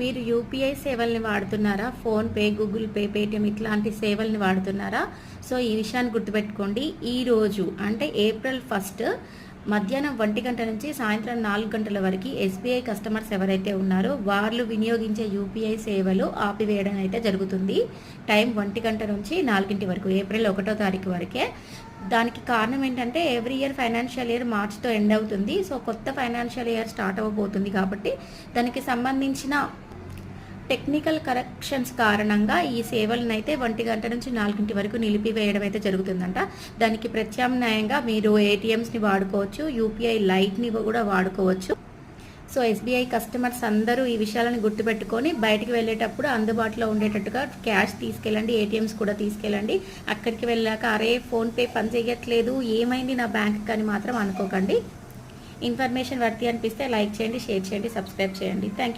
మీరు యూపీఐ సేవల్ని వాడుతున్నారా? ఫోన్పే గూగుల్ పే పేటిఎం ఇట్లాంటి సేవల్ని వాడుతున్నారా? సో ఈ విషయాన్ని గుర్తుపెట్టుకోండి. ఈరోజు అంటే ఏప్రిల్ ఫస్ట్ మధ్యాహ్నం ఒంటి గంట నుంచి సాయంత్రం నాలుగు గంటల వరకు ఎస్బీఐ కస్టమర్స్ ఎవరైతే ఉన్నారో వాళ్ళు వినియోగించే యూపీఐ సేవలు ఆపివేయడం అయితే జరుగుతుంది. టైం ఒంటి గంట నుంచి నాలుగింటి వరకు ఏప్రిల్ ఒకటో తారీఖు వరకే. దానికి కారణం ఏంటంటే ఎవ్రీ ఇయర్ ఫైనాన్షియల్ ఇయర్ మార్చ్తో ఎండ్ అవుతుంది. సో కొత్త ఫైనాన్షియల్ ఇయర్ స్టార్ట్ అవ్వబోతుంది కాబట్టి దానికి సంబంధించిన టెక్నికల్ కరెక్షన్స్ కారణంగా ఈ సేవలను అయితే ఒంటి గంట నుంచి నాలుగింటి వరకు నిలిపివేయడం అయితే జరుగుతుందంట. దానికి ప్రత్యామ్నాయంగా మీరు ఏటీఎంస్ని వాడుకోవచ్చు యూపీఐ లైట్ని కూడా వాడుకోవచ్చు. సో ఎస్బీఐ కస్టమర్స్ అందరూ ఈ విషయాలను గుర్తుపెట్టుకొని బయటికి వెళ్ళేటప్పుడు అందుబాటులో ఉండేటట్టుగా క్యాష్ తీసుకెళ్ళండి ఏటీఎంస్ కూడా తీసుకెళ్ళండి. అక్కడికి వెళ్ళాక అరే ఫోన్పే పని చేయట్లేదు ఏమైంది నా బ్యాంక్ అని మాత్రం అనుకోకండి. ఇన్ఫర్మేషన్ వర్తి అనిపిస్తే లైక్ చేయండి షేర్ చేయండి సబ్స్క్రైబ్ చేయండి. Thank you